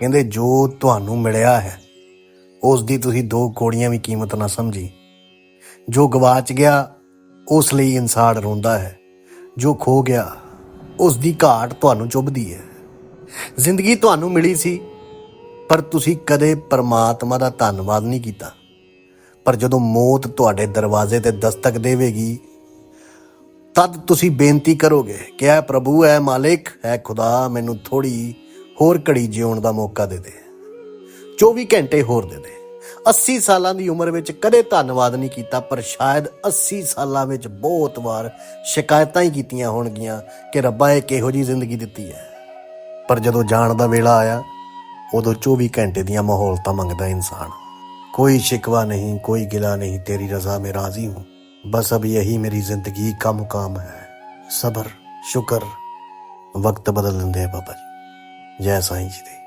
ਕਹਿੰਦੇ, ਜੋ ਤੁਹਾਨੂੰ ਮਿਲਿਆ ਹੈ ਉਸ ਦੀ ਤੁਸੀਂ ਦੋ ਕੋੜੀਆਂ ਵੀ ਕੀਮਤ ਨਾ ਸਮਝੀ। ਜੋ ਗਵਾਚ ਗਿਆ, ਉਸ ਲਈ ਇਨਸਾਨ ਰੋਂਦਾ ਹੈ। ਜੋ ਖੋ ਗਿਆ ਉਸ ਦੀ ਘਾਟ ਤੁਹਾਨੂੰ ਚੁੱਭਦੀ ਹੈ। ਜ਼ਿੰਦਗੀ ਤੁਹਾਨੂੰ ਮਿਲੀ ਸੀ, ਪਰ ਤੁਸੀਂ ਕਦੇ ਪਰਮਾਤਮਾ ਦਾ ਧੰਨਵਾਦ ਨਹੀਂ ਕੀਤਾ। ਪਰ ਜਦੋਂ ਮੌਤ ਤੁਹਾਡੇ ਦਰਵਾਜ਼ੇ ਤੇ ਦਸਤਕ ਦੇਵੇਗੀ, ਤਦ ਤੁਸੀਂ ਬੇਨਤੀ ਕਰੋਗੇ ਕਿ, ਐ ਪ੍ਰਭੂ, ਐ ਮਾਲਿਕ, ਐ ਖੁਦਾ, ਮੈਨੂੰ ਥੋੜੀ ਹੋਰ ਘੜੀ ਜਿਉਣ ਦਾ ਮੌਕਾ ਦੇ ਦੇ। 24 ਘੰਟੇ ਹੋਰ ਦੇ ਦੇ। 80 ਸਾਲਾਂ ਦੀ ਉਮਰ ਵਿੱਚ ਕਦੇ ਧੰਨਵਾਦ ਨਹੀਂ ਕੀਤਾ, ਪਰ ਸ਼ਾਇਦ 80 ਸਾਲਾਂ ਵਿੱਚ ਬਹੁਤ ਵਾਰ ਸ਼ਿਕਾਇਤਾਂ ਹੀ ਕੀਤੀਆਂ ਹੋਣਗੀਆਂ ਕਿ ਰੱਬਾ ਇਹ ਕਿਹੋ ਜੀ ਜ਼ਿੰਦਗੀ ਦਿੱਤੀ ਹੈ। ਪਰ ਜਦੋਂ ਜਾਣ ਦਾ ਵੇਲਾ ਆਇਆ, ਉਦੋਂ 24 ਘੰਟੇ ਦੀਆਂ ਮਾਹੌਲ ਤਾਂ ਮੰਗਦਾ ਇਨਸਾਨ, ਕੋਈ ਸ਼ਿਕਵਾ ਨਹੀਂ, ਕੋਈ ਗਿਲਾ ਨਹੀਂ, ਤੇਰੀ ਰਜ਼ਾ ਮੇ ਰਾਜ਼ੀ ਹੂੰ। ਬਸ ਅਬ ਇਹੀ ਮੇਰੀ ਜ਼ਿੰਦਗੀ ਕਮ ਕਾਮ ਹੈ। ਸਬਰ, ਸ਼ੁਕਰ, ਵਕਤ ਬਦਲ ਦਿੰਦੇ ਆ ਬਾਬਾ ਜੀ। 年三一的。